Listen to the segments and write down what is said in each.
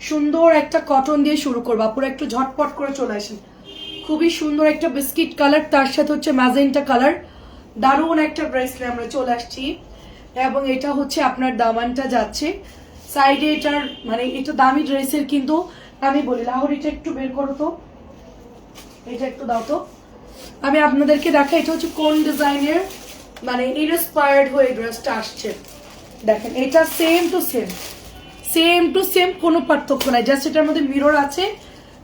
সুন্দর একটা কটন দিয়ে শুরু করব। পুরো একটু ঝটপট করে চলে আসেন। খুবই সুন্দর একটা বিস্কিট কালার তার সাথে হচ্ছে ম্যাজেন্টা কালার দারুণ একটা নিয়ে আমরা চলে আসছি। এবং এটা হচ্ছে আপনার দামানটা যাচ্ছে। সাইডে এটার মানে এটা দামি ড্রেসের কিন্তু আমি বলি লাহোরিটা একটু বের করো তো। এটা একটু দাও তো। আমি আপনাদেরকে দেখাই এটা হচ্ছে কোন ডিজাইনের? মানে ইন্সপায়ার্ড হয়ে ড্রেসটা আসছে। দেখেন, এটা same to same same to same কোনো পার্থক্য নাই। জাস্ট এটার মধ্যে মিরর আছে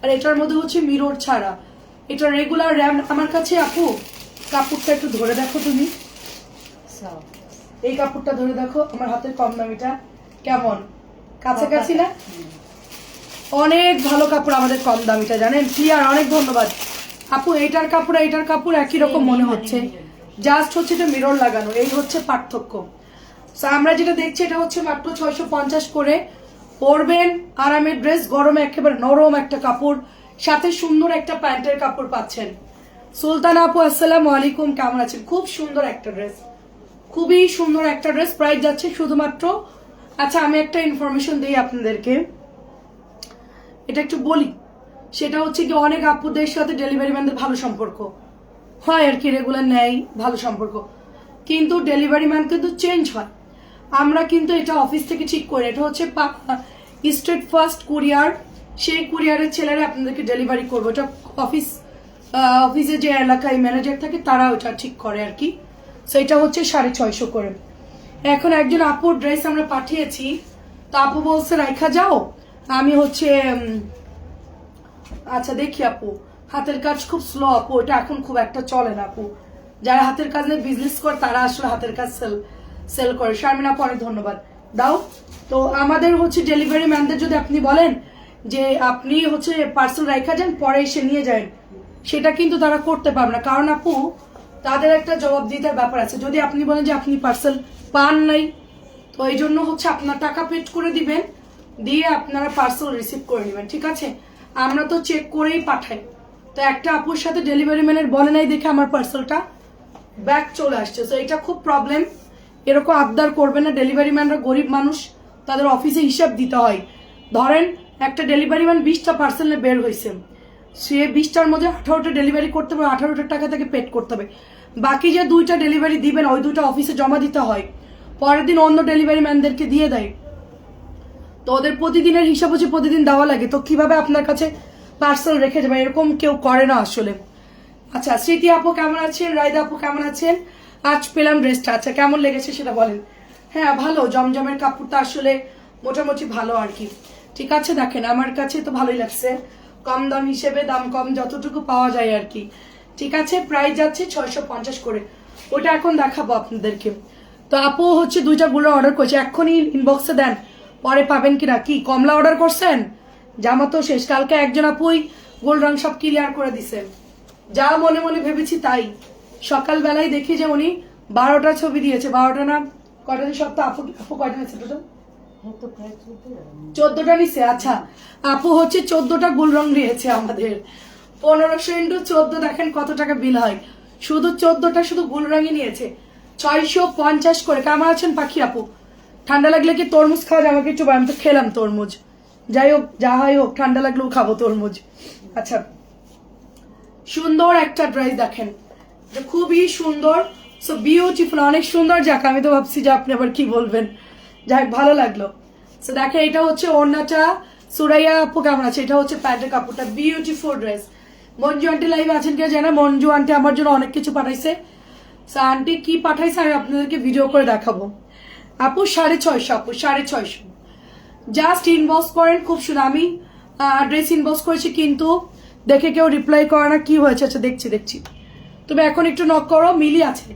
আর এটার মধ্যে হচ্ছে মিরর ছাড়া। এটা রেগুলার র্যাম আমার কাছে আপু কাপড়টা একটু ধরে দেখো তুমি। এই কাপড়টা ধরে দেখো আমার হাতের কম দামিটা। কেমন? কাছাকাছি না? অনেক ভালো কাপড় আমাদের কম দামিটা জানেন? ক্লিয়ার অনেক ধন্যবাদ। আপু এটার কাপড় এটার কাপড় একই রকম মনে হচ্ছে। জাস্ট হচ্ছে এটা মিরর লাগানো এই হচ্ছে পার্থক্য। So, আমরা যেটা দেখছি এটা হচ্ছে মাত্র ছয়শো পঞ্চাশ করে। পরবেন আরামের ড্রেস গরমে একেবারে নরম একটা কাপড় সাথে সুন্দর একটা প্যান্টের কাপড় পাচ্ছেন। সুলতান আপু আসসালাম আলাইকুম কেমন আছেন? খুব সুন্দর একটা ড্রেস। খুবই সুন্দর একটা ড্রেস প্রাইস যাচ্ছে শুধুমাত্র। আচ্ছা আমি একটা ইনফরমেশন দিই আপনাদেরকে। এটা একটু বলি সেটা হচ্ছে কি অনেক আপুদের সাথে ডেলিভারি ম্যানদের ভালো সম্পর্ক। হয় আর কি রেগুলার নেয় ভালো সম্পর্ক। কিন্তু ডেলিভারি ম্যান কিন্তু চেঞ্জ হয়। আমরা কিন্তু এটা অফিস থেকে ঠিক করি এটা হচ্ছে স্টেট ফার্স্ট কুরিয়ার সেই কুরিয়ারের ছেলেরা আপনাদেরকে ডেলিভারি করব। এটা অফিস অফিসে যে এলাকায় ম্যানেজার থাকে, তারা ওটা ঠিক করে আর কি। সেটা হচ্ছে সাড়ে ছয়শো করে। এখন একজন আপুর ড্রেস আমরা পাঠিয়েছি। তো আপু বলছে, রাইখা, যাও। আমি হচ্ছে আচ্ছা দেখি আপু। হাতের কাজ খুব স্লো আপু। এটা এখন খুব একটা চলে না আপু। যারা হাতের কাজ নিয়ে বিজনেস করে, তারা আসলে হাতের কাজ সেল সেল করে। শারমিন আপু, অনেক ধন্যবাদ। দাও। তো আমাদের হচ্ছে ডেলিভারি ম্যানদের যদি আপনি বলেন যে আপনি হচ্ছে পার্সেল রাখা যান, পরে এসে নিয়ে যান, সেটা কিন্তু তারা করতে পারবে না। কারণ আপু, তাদের একটা জবাবদিহিতার ব্যাপার আছে। যদি আপনি বলেন যে আপনি পার্সেল পান নাই, তো এই জন্য হচ্ছে আপনার টাকা পেড করে দিবেন, দিয়ে আপনারা পার্সেল রিসিভ করে নেবেন, ঠিক আছে? আমরা তো চেক করেই পাঠাই। তো একটা আপুর সাথে ডেলিভারি ম্যানের বলে নাই দেখে আমার পার্সেলটা ব্যাক চলে আসছে। তো এটা খুব প্রবলেম এরকম আবদার করবে না ডেলিভারি ম্যানরা গরিব মানুষ, তাদের অফিসে হিসাব দিতে হয়। ধরেন, একটা ডেলিভারি ম্যান বিশটা পার্সেলে বের হয়েছে সে বিশটার মধ্যে আঠারোটা ডেলিভারি করতে হবে, আঠারোটা টাকা তাকে পেড করতে হবে। বাকি যে দুইটা ডেলিভারি দিবেন, ওই দুইটা অফিসে জমা দিতে হয়। পরের দিন অন্য ডেলিভারি ম্যানদেরকে দিয়ে দেয়। তো ওদের প্রতিদিনের হিসাব হচ্ছে প্রতিদিন দেওয়া লাগে। তো কীভাবে আপনার কাছে পার্সেল রেখে যাবে এরকম কেউ করে না আসলে। আচ্ছা স্মৃতি আপু কেমন আছেন? রায়দা আপু কেমন আছেন? আজ পেলাম ড্রেসটা আচ্ছা কেমন লেগেছে সেটা বলেন। হ্যাঁ ভালো, জমজমের কাপড়টা আসলে মোটামুটি ভালো আর কি। ঠিক আছে, দেখেন, আমার কাছে তো ভালোই লাগছে। কম দাম হিসেবে দাম কম যতটুকু পাওয়া যায় আর কি। ঠিক আছে প্রাইস যাচ্ছে ছয়শো পঞ্চাশ করে। ওটা এখন দেখাবো আপনাদেরকে। তো আপু হচ্ছে দুইটা গুলো অর্ডার করছে, এক্ষুনি ইনবক্সে দেন। পরে পাবেন কিনা, কি, কমলা অর্ডার করছেন? জামা তো শেষ, কালকে একজন আপুই গোল রং সব ক্লিয়ার করে দিছে। যা মনে মনে ভেবেছি তাই। সকালবেলায় দেখি যে উনি বারোটা ছবি দিয়েছে। বারোটা না, কয়টা সব তো আপু আপু কয়টা নিয়েছে টোটাল? চোদ্দটা নিছে আচ্ছা। আপু হচ্ছে চোদ্দটা গুল রং নিয়েছে আমাদের। পনেরোশো ইন্টু চোদ্দ দেখেন কত টাকা বিল হয়। শুধু চোদ্দটা, শুধু গুল রঙই নিয়েছে। ছয়শো পঞ্চাশ করে, কেমন আছেন পাখি আপু? ঠান্ডা লাগলে কি তরমুজ খাওয়া যায়? আমাকে একটু আমি তো খেলাম তরমুজ। যাই হোক, যা হয় হোক, ঠান্ডা লাগলেও খাব তরমুজ। আচ্ছা সুন্দর একটা ড্রেস দেখেন। খুবই সুন্দর। সো বিউটিফুল অনেক সুন্দর যাক। আমি তো ভাবছি যে আপনি আবার কি বলবেন। যাই ভালো লাগল। সো দেখেন, এটা হচ্ছে ওড়নাটা। সুরাইয়া আপু কেমন আছে? এটা হচ্ছে প্যান্টের কাপড়টা। Beautiful dress Manju aunty live আছেন কেউ জানা মঞ্জু আন্টি আমার জন্য অনেক কিছু পাঠাইছে। সো আন্টি কি পাঠাইছে আমি আপনাদেরকে ভিডিও করে দেখাবো। আপু, সাড়ে ছয়শো, আপু, সাড়ে ছয়শো। জাস্ট ইনবক্স করেন, খুব সুন্দর। আমি ড্রেস ইনবক্স করেছি, কিন্তু দেখে কেউ রিপ্লাই করে না। কি হয়েছে? আচ্ছা দেখছি দেখছি। তুমি এখন একটু নক করো, মিলি আছে।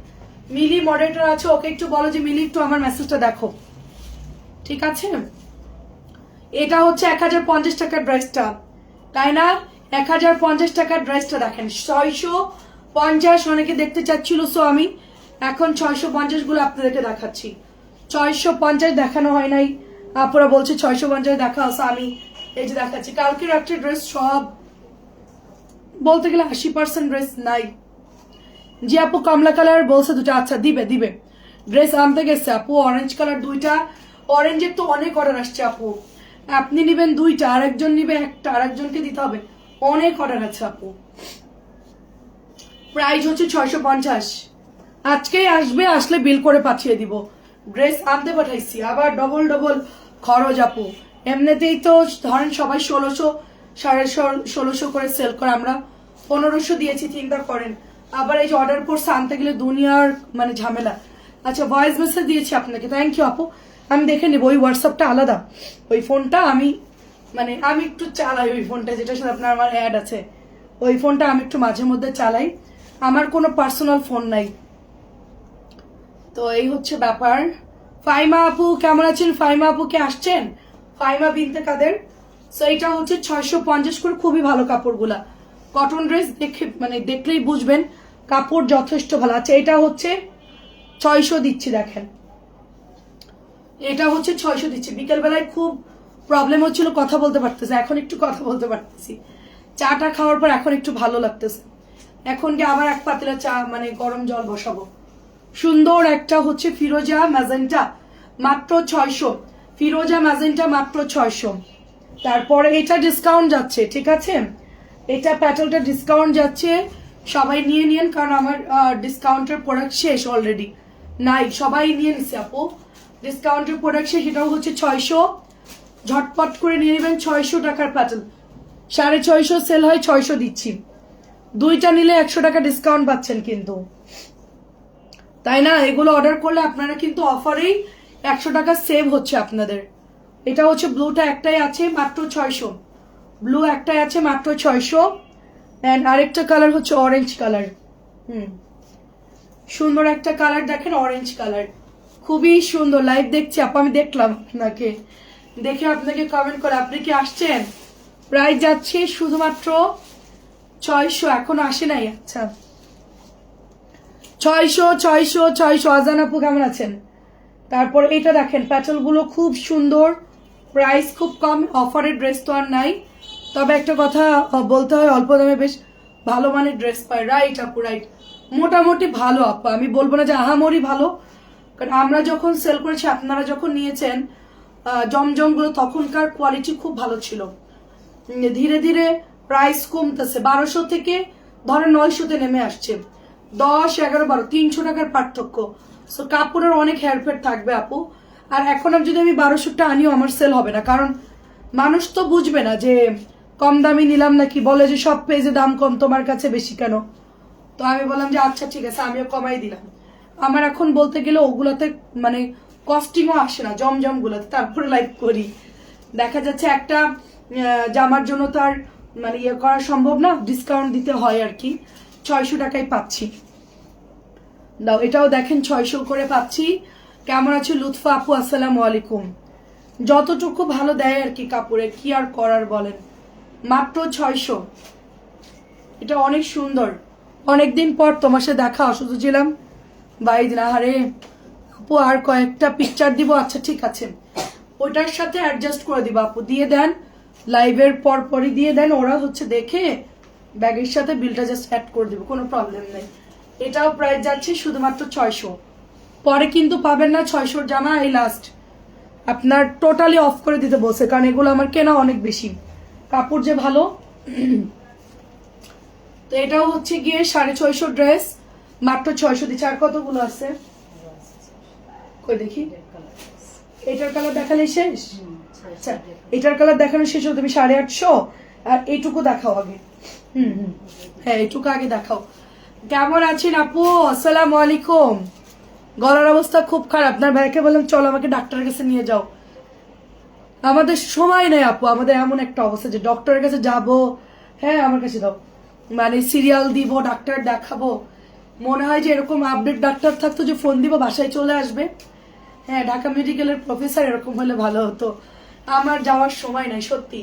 মিলি মডারেটর আছে, ওকে একটু বলো যে, মিলি, একটু আমার মেসেজটা দেখো। ঠিক আছে? এটা হচ্ছে এক হাজার পঞ্চাশ টাকার ড্রেসটা তাই না? এক হাজার পঞ্চাশ টাকার ড্রেসটা দেখেন। ছয়শো পঞ্চাশ অনেকে দেখতে চাচ্ছিল সো আমি এখন ছয়শো পঞ্চাশগুলো আপনাদেরকে দেখাচ্ছি। ছয়শো পঞ্চাশ দেখানো হয় নাই। আপুরা বলছে ছয়শো পঞ্চাশ দেখা হচ্ছে আমি এই যে দেখাচ্ছি। কালকে রাত্রে ড্রেস সব বলতে গেলে আশি পার্সেন্ট ড্রেস নাই। যে আপু, কমলা কালার বলছে দুটো। আচ্ছা দিবে দিবে। ড্রেস আনতে গেছে আপু অরেঞ্জ কালার দুইটা। অরেঞ্জের তো অনেক অর্ডার আসছে আপু। আপনি নেবেন দুইটা, আরেকজন নিবে একটা, আরেকজনকে দিতে হবে। অনেক অর্ডার আছে আপু। প্রাইস হচ্ছে ছয়শো পঞ্চাশ। আজকেই আসবে, আসলে বিল করে পাঠিয়ে দিব। ড্রেস আনতে পাঠাইছি, আবার ডবল ডবল খরচ আপু। এমনিতেই তো ধরেন সবাই ষোলোশো, সাড়ে ষোলোশো করে সেল করে আমরা পনেরোশো দিয়েছি, চিন্তা করেন। আবার এই যে অর্ডার করছে আনতে গেলে দুনিয়ার মানে ঝামেলা। আচ্ছা ভয়েস মেসেজ দিয়েছি আপনাকে। থ্যাংক ইউ আপু। আমি দেখে নেব, ওই হোয়াটসঅ্যাপটা আলাদা। ওই ফোনটা আমি মানে আমি একটু চালাই ওই ফোনটা যেটার সাথে আপনার আমার অ্যাড আছে। ওই ফোনটা আমি একটু মাঝে মধ্যে চালাই। আমার কোনো পার্সোনাল ফোন নাই। তো এই হচ্ছে ব্যাপার। ফাইমা আপু, কেমন আছেন? ফাইমা আপু কে আসছেন? ফাইমা বিনতে কাদের? সো এটা হচ্ছে ছয়শো পঞ্চাশ করে খুবই ভালো কাপড়গুলা। কটন ড্রেস দেখে মানে দেখলেই বুঝবেন। কাপড় যথেষ্ট ভালো। আছে এটা হচ্ছে ছয়শো দিচ্ছি দেখেন। এটা হচ্ছে ছয়শো দিচ্ছি। বিকেলবেলায় খুব প্রবলেম হচ্ছিল, কথা বলতে পারতেছে এখন একটু কথা বলতে পারতেছি। চাটা খাওয়ার পর এখন একটু ভালো লাগতেছে। এখন কি আবার এক পাতিলা চা মানে গরম জল বসাবো। সুন্দর একটা হচ্ছে ফিরোজা ম্যাজেন্টা, মাত্র ছয়শো। ফিরোজা ম্যাজেন্টা মাত্র ছয়শো। তারপরে এটা ডিসকাউন্ট যাচ্ছে, ঠিক আছে? এটা প্যাটেলটা ডিসকাউন্ট যাচ্ছে সবাই নিয়ে নিন কারণ আমার ডিসকাউন্টের প্রোডাক্ট শেষ অলরেডি নাই, সবাই নিয়ে নিছে, আপু। ডিসকাউন্টের প্রোডাক্ট শেষ, এটাও হচ্ছে ছয়শো। ঝটপট করে নিয়ে নেবেন ছয়শো টাকার প্যাটেল সাড়ে ছয়শো সেল হয়, ছয়শো দিচ্ছি। দুইটা নিলে একশো টাকা ডিসকাউন্ট পাচ্ছেন কিন্তু। তাই না? এগুলো অর্ডার করলে আপনারা কিন্তু অফারেই একশো টাকা সেভ হচ্ছে আপনাদের। এটা হচ্ছে ব্লুটা একটাই আছে, মাত্র ছয়শো। ব্লু একটাই আছে, মাত্র ছয়শো। অ্যান্ড আরেকটা কালার হচ্ছে অরেঞ্জ কালার হুম। সুন্দর একটা কালার দেখেন অরেঞ্জ কালার খুবই সুন্দর। লাইভ দেখছি, আপু, আমি দেখলাম আপনাকে। দেখে আপনাকে কমেন্ট করে, আপনি কি আসছেন? প্রাইস যাচ্ছে শুধুমাত্র ছয়শো, এখনও আসে নাই। আচ্ছা। ছয়শো ছয়শো ছয়শো। আজান আপু কেমন আছেন? তারপর এটা দেখেন প্যাটেলগুলো খুব সুন্দর। প্রাইস খুব কম অফারের ড্রেস তো আর নাই। তবে একটা কথা বলতে হয়, অল্প দামে বেশ ভালো মানের ড্রেস পাই রাইট আপু রাইট মোটামুটি ভালো, আপু। আমি বলব না যে আহামরি ভালো, কারণ আমরা যখন সেল করেছি, আপনারা যখন নিয়েছেন জমজমগুলো, তখনকার কোয়ালিটি খুব ভালো ছিল। ধীরে ধীরে প্রাইস কমতেছে। বারোশো থেকে ধরেন নয়শোতে নেমে আসছে। দশ, এগারো, বারো, তিনশো টাকার পার্থক্য। সো কাপড়ের অনেক হেয়ারফেয়ার থাকবে, আপু। আর এখন যদি আমি বারোশোটা আনিও, আমার সেল হবে না। কারণ মানুষ তো বুঝবে না যে কম দামি নিলাম নাকি? বলে যে সব পেজে দাম কম, তোমার কাছে বেশি কেন? তো আমি বললাম যে আচ্ছা ঠিক আছে, আমিও কমাই দিলাম। আমার এখন বলতে গেলে ওগুলাতে মানে কস্টিংও আসে না জমজম গুলাতে তারপরে লাইক করি। দেখা যাচ্ছে একটা জামার জন্য তো আর মানে ইয়ে করা সম্ভব না ডিসকাউন্ট দিতে হয় আর কি। ছয়শো টাকায় পাচ্ছি। দাও, এটাও দেখেন, ছয়শো করে পাচ্ছি। কেমন আছে, লুৎফা আপু? আসসালামু আলাইকুম। যতটুকু ভালো দেয় আর কি কাপড়ে, কি আর করার বলেন? মাত্র ছয়শো। এটা অনেক সুন্দর। অনেকদিন পর তোমার সাথে দেখা, অসুস্থ ছিলাম। বাই দিন আহারে, আপু, আর কয়েকটা পিকচার দিব। আচ্ছা ঠিক আছে। ওটার সাথে অ্যাডজাস্ট করে দিব, আপু। দিয়ে দেন লাইভের পর পরই দিয়ে দেন। ওরা হচ্ছে দেখে, ব্যাগের সাথে বিলটা জাস্ট অ্যাড করে দিব, কোনো প্রবলেম নেই। এটাও প্রাইস যাচ্ছে শুধুমাত্র ছয়শো। পরে কিন্তু পাবেন না ছয়শোর জামা, এই লাস্ট আপনার টোটালি অফ করে দিতে বলছে, কারণ এগুলো আমার কেনা অনেক বেশি। কাপড় যে ভালো। তো এটাও হচ্ছে গিয়ে সাড়ে ছয়শো ড্রেস। মাত্র ছয়শো দিচ্ছে। আর কতগুলো আছে? দেখি। এটার কালার দেখালে শেষ? আচ্ছা এটার কালার দেখানো শেষ হলো তুমি সাড়ে আটশো। আর এইটুকু দেখাও আগে। হুম হুম। হ্যাঁ এইটুকু আগে দেখাও। কেমন আছেন আপু? আসসালামু আলাইকুম। গলার অবস্থা খুব খারাপ। আপনার ভাইকে বললাম, চলো আমাকে ডাক্তারের কাছে নিয়ে যাও। আমাদের সময় নেই আপু। আমাদের এমন একটা অবস্থা যে ডক্টরের কাছে যাব হ্যাঁ আমার কাছে দাও মানে সিরিয়াল দিব ডাক্তার দেখাবো। মনে হয় যে এরকম আপডেট ডাক্তার থাকতো যে ফোন দিব বাসায় চলে আসবে। হ্যাঁ ঢাকা মেডিকেলের প্রফেসর এরকম হলে ভালো হতো। আমার যাওয়ার সময় নাই সত্যি।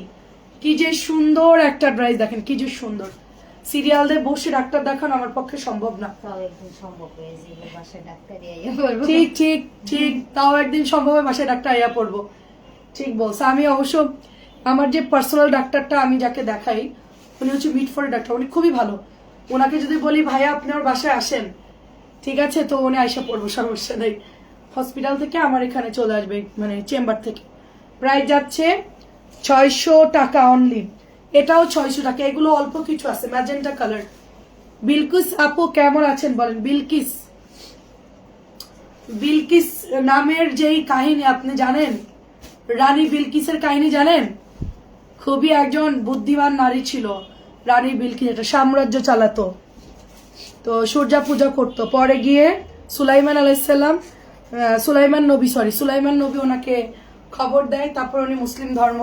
কি যে সুন্দর একটা ড্রাইভ দেখেন কি যে সুন্দর। সিরিয়াল দিয়ে বসে ডাক্তার দেখানো আমার পক্ষে সম্ভব না। ঠিক ঠিক ঠিক। তাও একদিন সম্ভব হয় বাসায় ডাক্তার আইয়া পড়ব। ঠিক বলছে। আমি অবশ্য আমার যে পার্সোনাল ডাক্তারটা আমি যাকে দেখাই, উনি হচ্ছে মিটফোর্ডের ডাক্তার উনি খুবই ভালো। ওনাকে যদি বলি, ভাইয়া, আপনি ওর বাসায় আসেন। ঠিক আছে, তো উনি আইসা পড়ব সমস্যা নেই হসপিটাল থেকে আমার এখানে চলে আসবে মানে চেম্বার থেকে। প্রাইস যাচ্ছে ছয়শো টাকা অনলি এটাও ছয়শো টাকা, এগুলো অল্প কিছু আছে ম্যাজেন্টা কালার বিলকিস আপু কেমন আছেন বলেন? বিলকিস। বিলকিস নামের যেই কাহিনী আপনি জানেন? রানী বিলকিসের কাহিনী জানেন? খুবই একজন বুদ্ধিমান নারী ছিল। রানী বিলকিস একটা সাম্রাজ্য চালাতো। তো সূর্যা পূজা করতো। পরে গিয়ে সুলাইমান আলাইসাল্লাম সুলাইমান নবী সরি সুলাইমান নবী ওনাকে খবর দেয়। তারপর উনি মুসলিম ধর্ম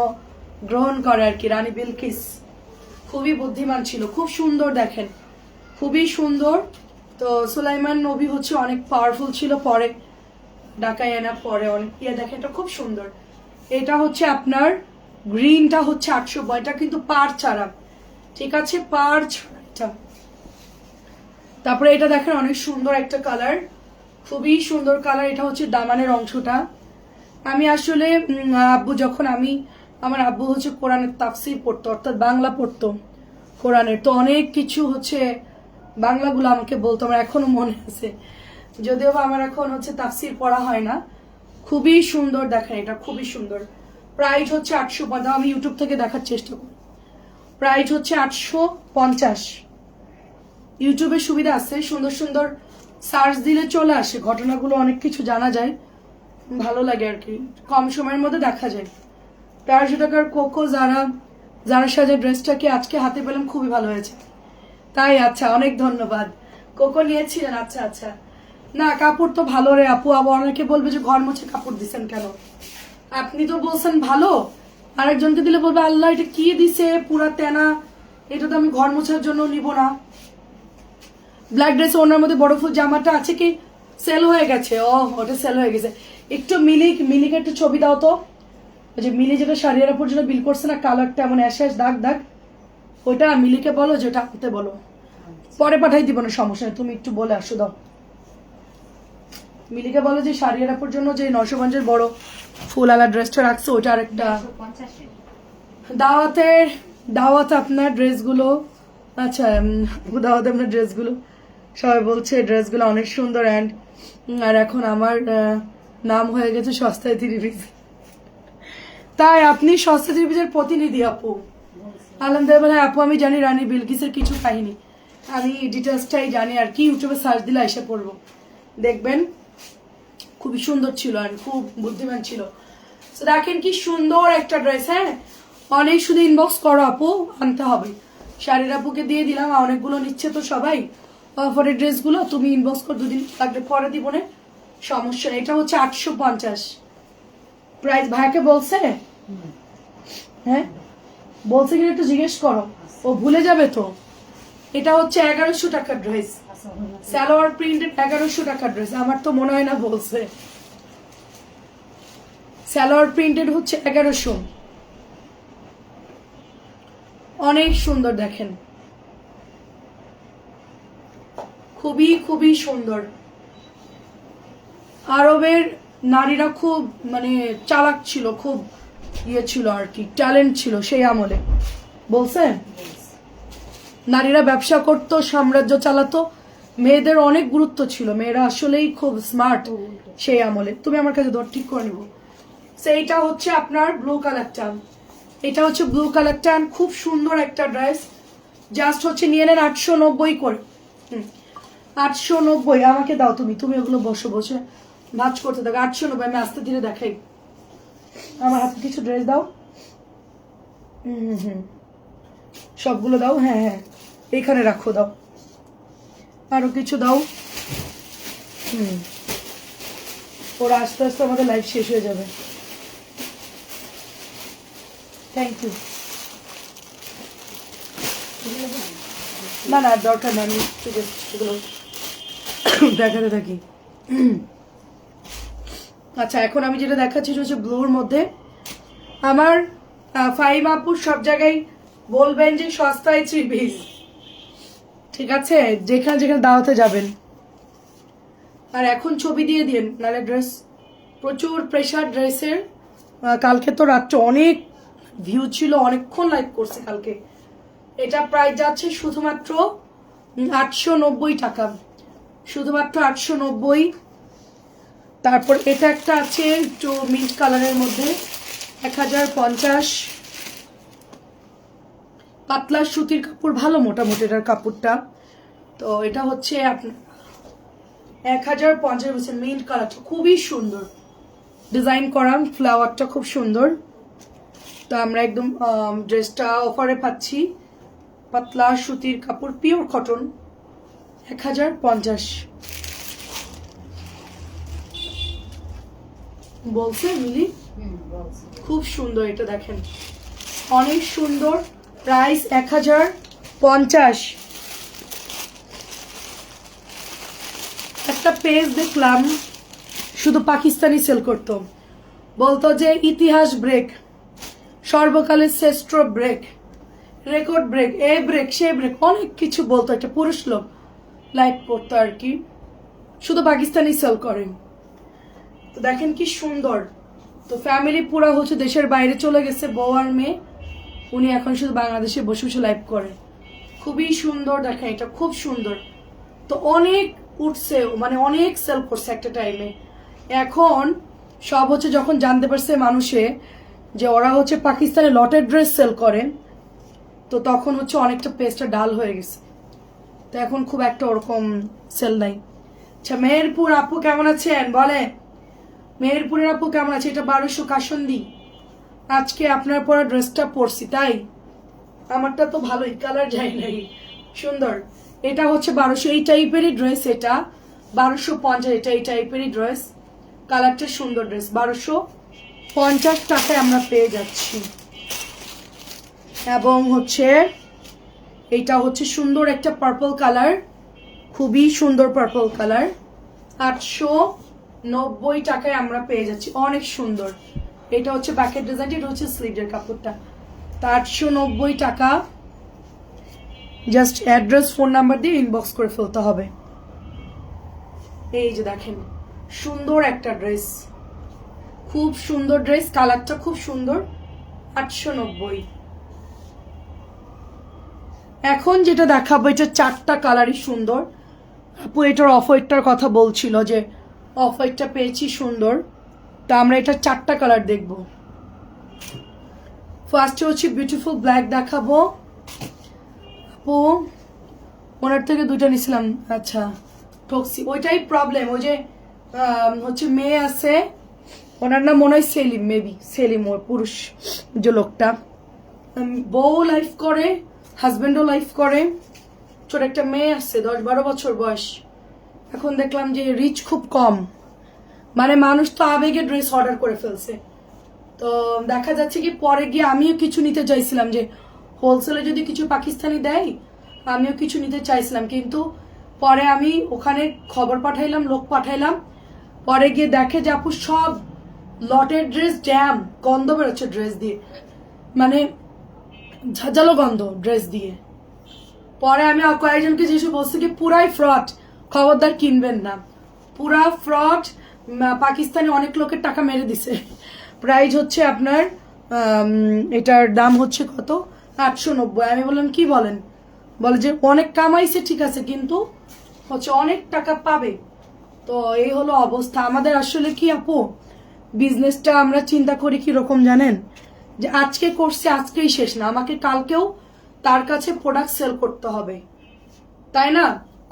গ্রহণ করে আর কি। রানী বিলকিস খুবই বুদ্ধিমান ছিল। খুব সুন্দর দেখেন। খুবই সুন্দর। তো সুলাইমান নবী হচ্ছে অনেক পাওয়ারফুল ছিল। পরে ডাকায় এনা পরে অনেক ইয়ে দেখেন এটা খুব সুন্দর। এটা হচ্ছে আপনার গ্রিনটা হচ্ছে আটশো এটা কিন্তু পার ছাড়া। ঠিক আছে? পার ছাড়া। তারপরে এটা দেখেন অনেক সুন্দর একটা কালার। খুবই সুন্দর কালার এটা হচ্ছে দামানের অংশটা। আমি আসলে আব্বু যখন আমি, আমার আব্বু হচ্ছে কোরআনের তাফসির পড়তো, অর্থাৎ বাংলা পড়তো কোরআনের। তো অনেক কিছু হচ্ছে বাংলাগুলো আমাকে বলতো, আমার এখনও মনে আছে। যদিও আমার এখন হচ্ছে তাফসির পড়া হয় না খুবই সুন্দর দেখেন এটা, খুবই সুন্দর। প্রাইস হচ্ছে আটশো পঞ্চাশ, আমি ইউটিউব থেকে দেখার চেষ্টা করি। প্রাইস হচ্ছে আটশো পঞ্চাশ। ইউটিউবে সুবিধা আছে, সুন্দর সুন্দর সার্চ দিলে চলে আসে, ঘটনাগুলো অনেক কিছু জানা যায়। ভালো লাগে আর কি, কম সময়ের মধ্যে দেখা যায়। তেরোশো টাকার কোকো যারা যারা সাজে ড্রেসটাকে আজকে হাতে পেলাম? খুবই ভালো হয়েছে। তাই আচ্ছা অনেক ধন্যবাদ। কোকো নিয়েছিলেন আচ্ছা আচ্ছা। না, কাপড় তো ভালো রে আপু। আবার অনেকে বলবে যে ঘর মুছে কাপড় দিছেন কেন? আপনি তো বলছেন ভালো। আরেকজনকে দিলে বলবে, আল্লাহ, এটা কি দিছে? পুরা তেনা। এটা তো আমি ঘর মোছার জন্য নিব না। ব্ল্যাক ড্রেস ওনার মধ্যে বড় ফুল জামাটা আছে কি? সেল হয়ে গেছে। ও, ওটা সেল হয়ে গেছে। একটু মিলিক, মিলিকে একটু ছবি দাও তো। যে মিলি যেটা শাড়িয়ার উপর যেটা বিল করছে না কালো একটা এমন অ্যাশ অ্যাশ, দাগ দাগ। ওইটা মিলিকে বলো, যেটা আনতে বলো। পরে পাঠাই দিব না সমস্যা তুমি একটু বলে আসো, দাও। মিলিকে বলো যে শাড়ি উপর জন্য যে নশো পঞ্চাশ বড় ফুল আলা ড্রেসটা রাখছে ওইটা আরেকটা। পঞ্চাশের দাওয়াতের দাওয়াত আপনার ড্রেসগুলো আচ্ছা দাওয়াতে আপনার ড্রেসগুলো সবাই বলছে ড্রেসগুলো অনেক সুন্দর অ্যান্ড আর এখন আমার নাম হয়ে গেছে সস্তায় থ্রি তাই আপনি সস্তা থ্রি প্রতিনিধি আপু। আলহামদুলিল্লাহ আপু আমি জানি রানী বিলকিসের কিছু কাহিনী। আমি ডিটেলসটাই জানি আর কি ইউটিউবে সার্চ দিলে এসে পড়ব। দেখবেন খুবই সুন্দর ছিল আর খুব বুদ্ধিমান ছিল। তো দেখেন কি সুন্দর একটা ড্রেস হ্যাঁ? অনেক শুধু ইনবক্স করো আপু, আনতে হবে। শাড়ির আপুকে দিয়ে দিলাম, অনেকগুলো নিচ্ছে তো সবাই। অফারের ড্রেসগুলো তুমি ইনবক্স কর, দুদিন লাগলে পরে দিব না। সমস্যা নেই। এটা হচ্ছে আটশো পঞ্চাশ। প্রাইস ভাইকে বলছে হ্যাঁ? বলছে কিনা একটু জিজ্ঞেস করো। ও ভুলে যাবে তো। এটা হচ্ছে এগারোশো টাকার ড্রেস। সালোয়ার প্রিন্টেড এগারোশো টাকার ড্রেস আমার তো মনে হয় না বলছে। সালোয়ার প্রিন্টেড হচ্ছে এগারোশো। অনেক সুন্দর দেখেন। খুবই খুবই সুন্দর। আরবের নারীরা খুব মানে চালাক ছিল খুব ইয়ে ছিল আর কি ট্যালেন্ট ছিল সেই আমলে। বলছেন? নারীরা ব্যবসা করতো সাম্রাজ্য চালাতো মেয়েদের অনেক গুরুত্ব ছিল। মেয়েরা আসলেই খুব স্মার্ট সেই আমলে। তুমি আমার কাছে ধর ঠিক করে নিবো। সেইটা হচ্ছে আপনার ব্লু কালারটা এটা হচ্ছে ব্লু কালারটা খুব সুন্দর একটা ড্রেস জাস্ট হচ্ছে নিয়ে নেন আটশো নব্বই করে। আটশো নব্বই আমাকে দাও তুমি। তুমি ওগুলো বসে বসে ভাজ করতে থাকো। আটশো নব্বই আমি আস্তে ধীরে দেখাই। আমার হাতে কিছু ড্রেস দাও। হুম হুম হুম। সবগুলো দাও। হ্যাঁ হ্যাঁ। এইখানে রাখো দাও। আরও কিছু দাও। হুম। ওরা আস্তে আস্তে আমাদের লাইফ শেষ হয়ে যাবে। থ্যাংক ইউ না না, দরকার না আমি দেখাতে থাকি। আচ্ছা এখন আমি যেটা দেখাচ্ছি হচ্ছে ব্লুর মধ্যে। আমার ফাইভ আপুর সব জায়গায় বলবেন যে সস্তায় থ্রি পিস ঠিক আছে? যেখানে যেখানে দাওয়াতে যাবেন। আর এখন ছবি দিয়ে দিন, নাহলে ড্রেস প্রচুর প্রেশার ড্রেসের কালকে তো রাত্রে অনেক ভিউ ছিল, অনেকক্ষণ লাইভ করছে কালকে। এটা প্রাইস যাচ্ছে শুধুমাত্র আটশো নব্বই টাকা। শুধুমাত্র আটশো নব্বই। তারপর এটা একটা আছে, একটু মিন্ট কালারের মধ্যে, এক হাজার পঞ্চাশ। পাতলা সুতির কাপড় ভালো মোটামুটি এটার কাপড়টা। তো এটা হচ্ছে আপনার এক হাজার পঞ্চাশ বছর মেইন কালারটা খুবই সুন্দর। ডিজাইন করা ফ্লাওয়ারটা খুব সুন্দর। তো আমরা একদম ড্রেসটা অফারে পাচ্ছি। পাতলা সুতির কাপড় পিওর কটন এক হাজার পঞ্চাশ। বলছে মিলি? খুব সুন্দর এটা দেখেন। অনেক সুন্দর। প্রাইস এক হাজার পঞ্চাশ। একটা পেজ দেখলাম, শুধু পাকিস্তানি সেল করতো। বলতো যে ইতিহাস ব্রেক, সর্বকালের শ্রেষ্ঠ ব্রেক, রেকর্ড ব্রেক, এ ব্রেক, সে ব্রেক, অনেক কিছু বলতো, একটা পুরুষ লোক লাইভ করতো আর কি। শুধু পাকিস্তানি সেল করেন তো দেখেন কি সুন্দর। তো ফ্যামিলি পুরা হচ্ছে দেশের বাইরে চলে গেছে, বউ আর মেয়ে। উনি এখন শুধু বাংলাদেশে বসে বসে লাইভ করে। খুবই সুন্দর দেখেন এটা খুব সুন্দর। তো অনেক উঠছে মানে অনেক সেল করছে একটা টাইমে এখন সব হচ্ছে যখন জানতে পারছে মানুষে যে ওরা হচ্ছে পাকিস্তানে লটের ড্রেস সেল করে, তো তখন হচ্ছে অনেকটা পেস্টটা ডাল হয়ে গেছে। তো এখন খুব একটা ওরকম সেল নাই। আচ্ছা মেহেরপুর আপু কেমন আছেন? বলেন। মেহেরপুরের আপু কেমন আছে? এটা বারোশো কাসন্দি। আজকে আপনার পরা ড্রেসটা পরছি, তাই? আমারটা তো ভালোই, কালার যায় নাই। সুন্দর। এটা হচ্ছে বারোশো এই টাইপেরই ড্রেস এটা। বারোশো পঞ্চাশ এটা এই টাইপেরই ড্রেস কালারটা সুন্দর ড্রেস বারোশো পঞ্চাশ টাকায় আমরা পেয়ে যাচ্ছি। এবং হচ্ছে, এটা হচ্ছে সুন্দর একটা পার্পল কালার খুবই সুন্দর পার্পল কালার আটশো নব্বই টাকায় আমরা পেয়ে যাচ্ছি। অনেক সুন্দর। এটা হচ্ছে ব্যাকের ডিজাইন এটা হচ্ছে স্লিভের কাপড়টা। তা আটশো নব্বই টাকা। জাস্ট অ্যাড্রেস ফোন নাম্বার দিয়ে ইনবক্স করে ফেলতে হবে। এই যে দেখেন, সুন্দর একটা ড্রেস খুব সুন্দর ড্রেস কালারটা খুব সুন্দর। আটশো নব্বই। এখন যেটা দেখাবো, এটা চারটা কালারই সুন্দর। আপু, এটার অফ কথা বলছিল যে অফ পেয়েছি সুন্দর। তা আমরা এটা চারটা কালার দেখব। ফার্স্টে হচ্ছে বিউটিফুল ব্ল্যাক দেখাবো। আপু, ওনার থেকে দুইটা নিছিলাম। আচ্ছা ঠকসি ওইটাই প্রবলেম ওই যে হচ্ছে মেয়ে আছে। ওনার নাম মনে হয় সেলিম মেবি সেলিম ওর পুরুষ, যে লোকটা। বউ লাইফ করে হাজবেন্ডও লাইফ করে। ছোট একটা মেয়ে আসছে দশ বারো বছর বয়স। এখন দেখলাম যে রিচ খুব কম। মানে মানুষ তো আবেগে ড্রেস অর্ডার করে ফেলছে। তো দেখা যাচ্ছে কি পরে গিয়ে আমিও কিছু নিতে চাইছিলাম যে হোলসেলে যদি কিছু পাকিস্তানি দেয়, আমিও কিছু নিতে চাইছিলাম। কিন্তু পরে আমি ওখানে খবর পাঠাইলাম, লোক পাঠাইলাম। পরে গিয়ে দেখে যে আপু সব লটের ড্রেস জ্যাম গন্ধ বেরোচ্ছে ড্রেস দিয়ে। মানে ঝাঁঝালো গন্ধ ড্রেস দিয়ে। পরে আমি কয়েকজনকে যেসব বলছি কি পুরাই ফ্রড খবরদার কিনবেন না। পুরা ফ্রড পাকিস্তানে অনেক লোকের টাকা মেরে দিছে। প্রাইজ হচ্ছে আপনার এটার দাম হচ্ছে কত? আটশো নব্বই। আমি বললাম, কি বলেন? বলে যে, অনেক কামাইছে, ঠিক আছে, কিন্তু হচ্ছে অনেক টাকা পাবে। তো এই হলো অবস্থা। আমাদের আসলে কি আপু বিজনেসটা আমরা চিন্তা করি কি রকম জানেন? যে আজকে করছে, আজকেই শেষ না। আমাকে কালকেও তার কাছে প্রোডাক্ট সেল করতে হবে। তাই না?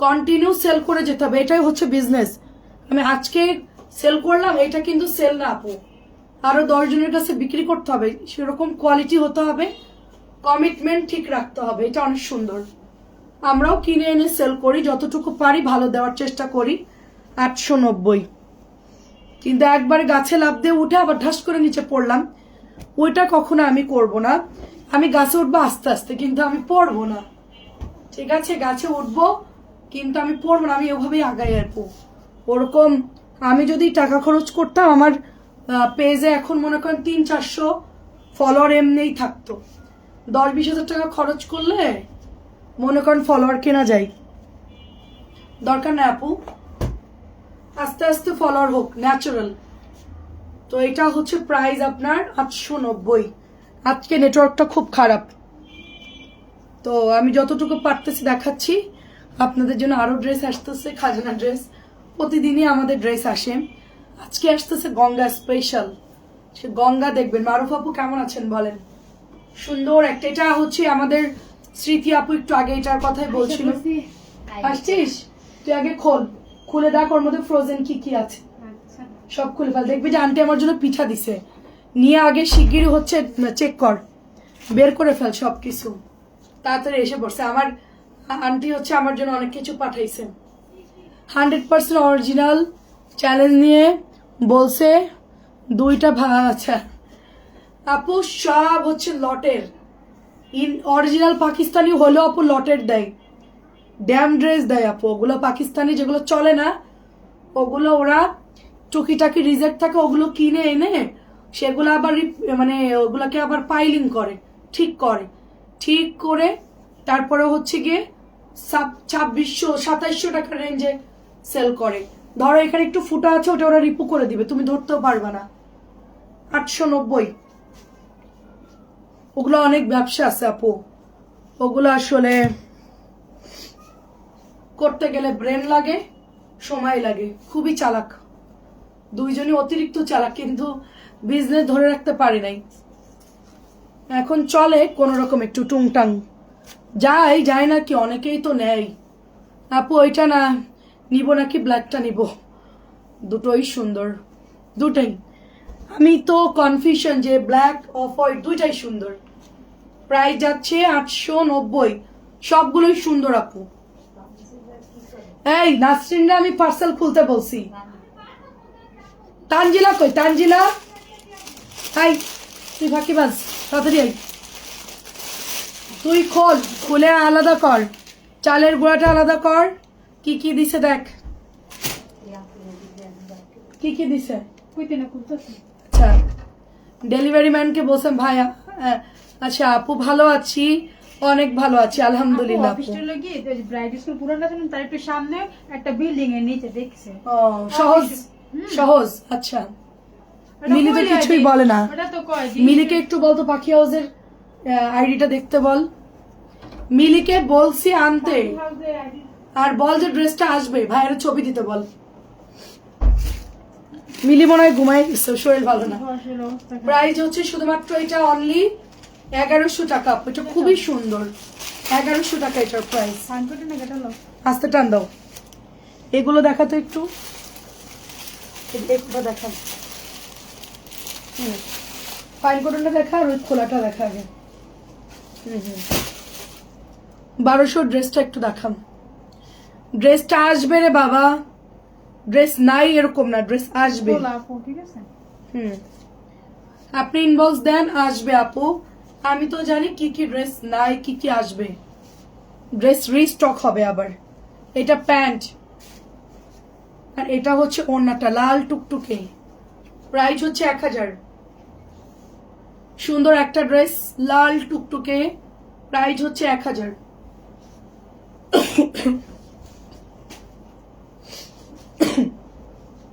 কন্টিনিউ সেল করে যেতে হবে। এটাই হচ্ছে বিজনেস আমি আজকে সেল করলাম এটা কিন্তু সেল না আপু। আরও দশ জনের কাছে বিক্রি করতে হবে, সেরকম কোয়ালিটি হতে হবে কমিটমেন্ট ঠিক রাখতে হবে, এটা অনেক সুন্দর। আমরাও কিনে এনে সেল করি, যতটুকু পারি ভালো দেওয়ার চেষ্টা করি, আটশো নব্বই। কিন্তু একবার গাছে লাভ দিয়ে উঠে আবার ঢাস করে নিচে পড়লাম, ওইটা কখনো আমি করব না। আমি গাছে উঠবো আস্তে আস্তে, কিন্তু আমি পড়ব না। ঠিক আছে, গাছে উঠবো, কিন্তু আমি পড়ব না, আমি ওভাবেই আগাই আর। ওরকম আমি যদি টাকা খরচ করতাম, আমার পেজে এখন মনে করেন তিন, চারশো ফলোয়ার এমনিই থাকতো। দশ, বিশ হাজার টাকা খরচ করলে মনে করেন ফলোয়ার কেনা যায়। দরকার না আপু। আস্তে আস্তে ফলোয়ার হোক ন্যাচারাল তো এটা হচ্ছে প্রাইস আপনার আটশো নব্বই। আজকে নেটওয়ার্কটা খুব খারাপ। তো আমি যতটুকু পারতেছি দেখাচ্ছি। আপনাদের জন্য আরও ড্রেস আসতেছে, খাজানা ড্রেস প্রতিদিনই আমাদের ড্রেস আসে। আজকে আসতেছে গঙ্গা স্পেশাল সে গঙ্গা দেখবেন। মারুফ আপু কেমন আছেন বলেন? সুন্দর একটা এটা হচ্ছে আমাদের স্মৃতি আপু একটু আগে এটার কথাই বলছিল। আসছিস? তুই আগে খোল। খুলে দেখ ওর মধ্যে ফ্রোজেন কি কি আছে। আচ্ছা। সব খুলে ফেল। দেখবি যে আন্টি আমার জন্য পিঠা দিছে। নিয়ে আগে শিগগিরই হচ্ছে চেক কর। বের করে ফেল সব কিছু তাড়াতাড়ি এসে পড়ছে। আমার আন্টি হচ্ছে আমার জন্য অনেক কিছু পাঠাইছে। হান্ড্রেড পার্সেন্ট অরিজিনাল চ্যালেঞ্জ নিয়ে বলছে দুইটা ভাঙা আচ্ছা আপু, সব হচ্ছে লটের। ইন, অরিজিনাল পাকিস্তানি হলেও আপু লটের দেয়। ড্যাম ড্রেস দেয় আপু। ওগুলো পাকিস্তানি যেগুলো চলে না, ওগুলো ওরা টুকিটাকি রিজেক্ট থাকে, ওগুলো কিনে এনে সেগুলো আবার মানে ওগুলোকে আবার পাইলিং করে, ঠিক করে। ঠিক করে তারপরে হচ্ছে গিয়ে ছাব্বিশশো, সাতাইশশো টাকার রেঞ্জে সেল করে। ধরো এখানে একটু ফুটা আছে, ওটা ওরা রিপু করে দিবে। তুমি ধরতেও পারবে না। আটশো নব্বই। ওগুলো অনেক ব্যবসা আছে, আপু। ওগুলো আসলে করতে গেলে ব্রেন লাগে, সময় লাগে। খুবই চালাক। দুইজনই অতিরিক্ত চালাক, কিন্তু বিজনেস ধরে রাখতে পারে নাই। এখন চলে কোন রকম একটু টুংটাং। যাই যায় না কি, অনেকেই তো নেয়। আপু, ওইটা না নিব নাকি ব্ল্যাকটা নিব? দুটোই সুন্দর। দুটোই। আমি তো কনফিউশন যে ব্ল্যাক অফ হোয়াইট দুইটাই সুন্দর। প্রাইস যাচ্ছে আটশো নব্বই। সবগুলোই সুন্দর আপু। এই, নাসরিনরা আমি পার্সেল খুলতে বলছি। তানজিলা কই? তানজিলা? তাই তুই ফাঁকি বাজ তাড়াতাড়ি তুই খোল, খুলে আলাদা কর। চালের গুঁড়াটা আলাদা কর। কি কি দিছে দেখ? কি কি দিছে? কইতে না করতেছি আচ্ছা ডেলিভারি ম্যানকে বলছেন ভাইয়া আহ, আচ্ছা আপু ভালো আছি অনেক ভালো আছি আলহামদুলিল্লাহ। অফিসটা লগি ব্রাইড স্কুল পুরানো আছে না, তার একটু সামনে একটা বিল্ডিং এর নিচে দেখছে। ও, সহজ সহজ আচ্ছা। মিলি তো কিছুই বলে না। মিলিকে একটু বলতো পাখি হাউসের আইডিটা দেখতে বল। মিলিকে বলছি আনতে। আর বল যে ড্রেসটা আসবে, ভাইয়ের ছবি দিতে বল। মিলি মনে হয় ঘুমাই গেছে, শরীর ভালো না। প্রাইস হচ্ছে শুধুমাত্র এটা অনলি এগারোশো টাকা, এটা খুবই সুন্দর। এগারোশো টাকা এটার প্রাইস। আস্তে টান দাও। এগুলো দেখাতো একটু। একটা দেখান ফাইন দেখা, আর ওই খোলাটা দেখা আগে। বারোশো ড্রেসটা একটু দেখাম। ড্রেসটা আসবে রে বাবা। ড্রেস নাই এরকম না ড্রেস আসবে। ঠিক আছে? হুম। আপনি ইনবক্স দেন আসবে আপু। আমি তো জানি কি কি ড্রেস নাই কি কি আসবে। ড্রেস রিস্টক হবে আবার। এটা প্যান্ট। আর এটা হচ্ছে ওড়নাটা লাল টুকটুকে। প্রাইস হচ্ছে এক হাজার। সুন্দর একটা ড্রেস লাল টুকটুকে। প্রাইস হচ্ছে এক হাজার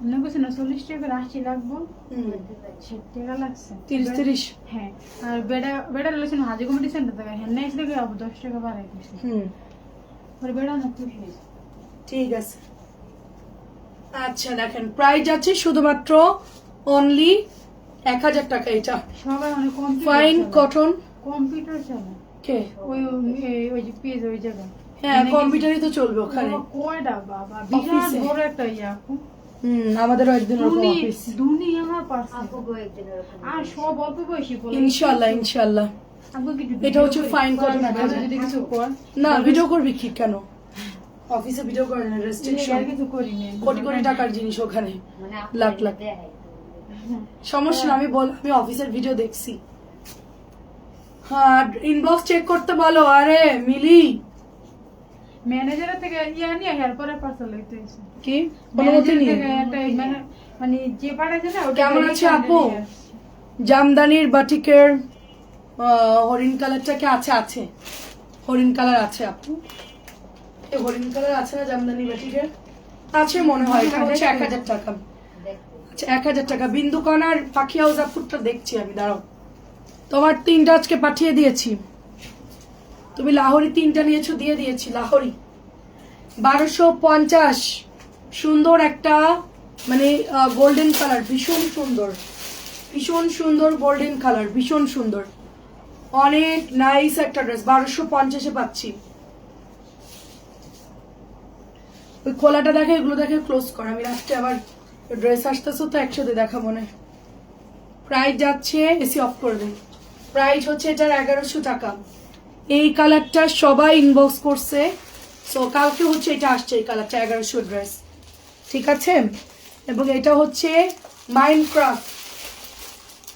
মনে করছি না, চল্লিশ টাকা করে আশি লাগবো ষাট টাকা লাগছে। তিরিশ তিরিশ। হ্যাঁ আর বেড়া বেড়া লেগেছিল হাজি কমিটি সেন্টার থেকে হ্যাঁ নেক্সট আবার দশ টাকা বাড়াই দিচ্ছে হুম। আর বেড়া না ঠিক আছে। আচ্ছা দেখেন প্রাইস আছে শুধুমাত্র অনলি এক হাজার টাকা এটা। সবাই অনেক ফাইন কটন কম্পিউটার চলে কে? ওই ওই- যে পেজ ওই জায়গায়। হ্যাঁ মানে কম্পিউটারই তো চলবে ওখানে। কয়টা বাবা বিরাট বড় একটা ইয়া একদিন ওরকম অফিস দুনি আমার পার্সেল আর সব অল্প বয়সী বলে। আপু কিছু এটা হচ্ছে আপু একটা। যদি কিছু কর। না ভিডিও করবি কি কেন? অফিসে ভিডিও করে না রেস্ট্রিকশন কিছু করি না। কোটি কোটি টাকার জিনিস ওখানে। লাখ লাখ। সমস্যা আমি বল আমি অফিসের ভিডিও দেখছি। হ্যাঁ ইনবক্স চেক করতে বলো। আরে মিলি। ম্যানেজারের থেকে ইয়া নিয়ে হেল্পারে পার্সেল হয়েছে কি? অনুমতি নিয়ে? মানে- মানে যে পাঠাইছে না কেমন আছে আপু? জামদানির বাটিকের হরিণ কালারটা কি আছে আছে? হরিণ কালার আছে আপু? এই হরিণ কালার আছে না জামদানি বাটিকের? আছে মনে হয় এটা হচ্ছে এক হাজার টাকা। আচ্ছা এক হাজার টাকা। বিন্দুকণার পাখি হাউস আপুরটা দেখছি আমি দাঁড়াও। তোমার তিনটা আজকে পাঠিয়ে দিয়েছি। তুমি লাহোরি তিনটা নিয়েছো, দিয়ে দিয়েছি, লাহোরি। বারোশো পঞ্চাশ, সুন্দর একটা মানে গোল্ডেন কালার ভীষণ সুন্দর। ভীষণ সুন্দর গোল্ডেন কালার ভীষণ সুন্দর। অনেক নাইস একটা ড্রেস বারোশো পঞ্চাশে পাচ্ছি। ওই খোলাটা দেখে, এগুলো দেখে ক্লোজ কর, আমি লাস্টে আবার ড্রেস আসতেছো তো একসাথে দেখা মনে। প্রাইস যাচ্ছে, এসি অফ করে দিন প্রাইস হচ্ছে এটার এগারোশো টাকা। এই কালারটা সবাই ইনবক্স করছে। সো কালকে হচ্ছে এটা আসছে এই কালারটা, এগারোশো ড্রেস ঠিক আছে? এবং এটা হচ্ছে মাইনক্রাফট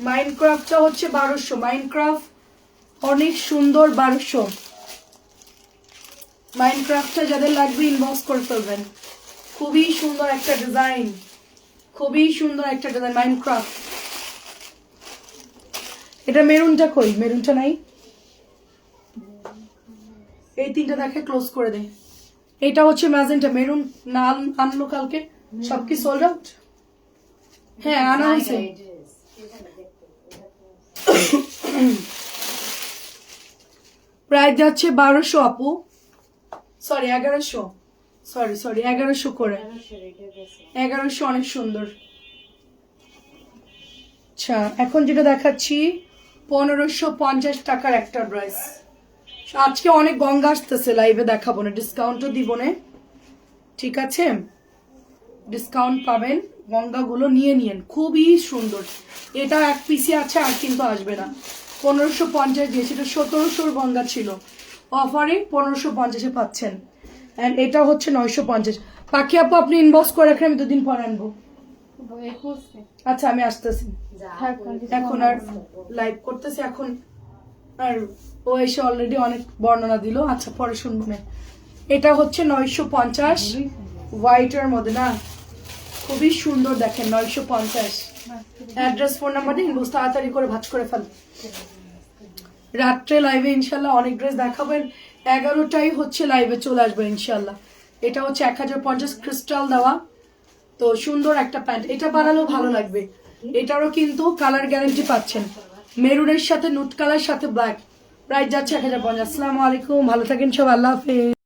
মাইনক্রাফটটা হচ্ছে বারোশো। মাইনক্রাফট অনেক সুন্দর বারোশো। মাইনক্রাফটটা যাদের লাগবে ইনবক্স করে ফেলবেন। খুবই সুন্দর একটা ডিজাইন খুবই সুন্দর একটা ডিজাইন মাইনক্রাফট এটা মেরুনটা কই? মেরুনটা নাই? এই তিনটা দেখে ক্লোজ করে দে। এটা হচ্ছে ম্যাজেন্টা মেরুন না আনলো কালকে। সব কি সোল্ড আউট হ্যাঁ আনা হয়েছে। প্রায় যাচ্ছে বারোশো আপু। সরি এগারোশো। সরি সরি এগারোশো করে। এগারোশো অনেক সুন্দর। আচ্ছা এখন যেটা দেখাচ্ছি পনেরোশো পঞ্চাশ টাকার একটা ড্রেস আজকে অনেক গঙ্গা আসতেছে লাইভে দেখাবো না ডিসকাউন্টও দিব না। ঠিক আছে? ডিসকাউন্ট পাবেন গঙ্গাগুলো নিয়ে নিয়েন খুবই সুন্দর। এটা এক পিসি আছে আর কিন্তু আসবে না। পনেরোশো পঞ্চাশ দিয়েছে এটা সতেরোশোর গঙ্গা ছিল। অফারে পনেরোশো পঞ্চাশে পাচ্ছেন। অ্যান্ড এটা হচ্ছে নয়শো পঞ্চাশ। পাখি আপু আপনি ইনবক্স করে রাখেন আমি দুদিন পর আনব। আচ্ছা আমি আসতেছি। এখন আর লাইভ করতেছি এখন আর ও এসে অলরেডি অনেক বর্ণনা দিল। আচ্ছা পরে শুনব। এটা হচ্ছে নয়শো পঞ্চাশ হোয়াইটের মধ্যে, না? খুবই সুন্দর দেখেন, নয়শো পঞ্চাশ। অ্যাড্রেস ফোন নাম্বার দিন বুঝতে তাড়াতাড়ি করে ভাজ করে ফেল। রাত্রে লাইভে ইনশাল্লাহ অনেক ড্রেস দেখাবেন এগারোটাই হচ্ছে লাইভে চলে আসবে ইনশাল্লাহ এটা হচ্ছে এক হাজার পঞ্চাশ ক্রিস্টাল দেওয়া। তো সুন্দর একটা প্যান্ট এটা বানালেও ভালো লাগবে। এটারও কিন্তু কালার গ্যারান্টি পাচ্ছেন। মেরুনের সাথে নুটকালার সাথে ব্ল্যাক প্রাইস যাচ্ছে এক হাজার পঞ্চাশ। আসসালামু আলাইকুম, ভালো থাকেন সব আল্লাহ হাফেজ।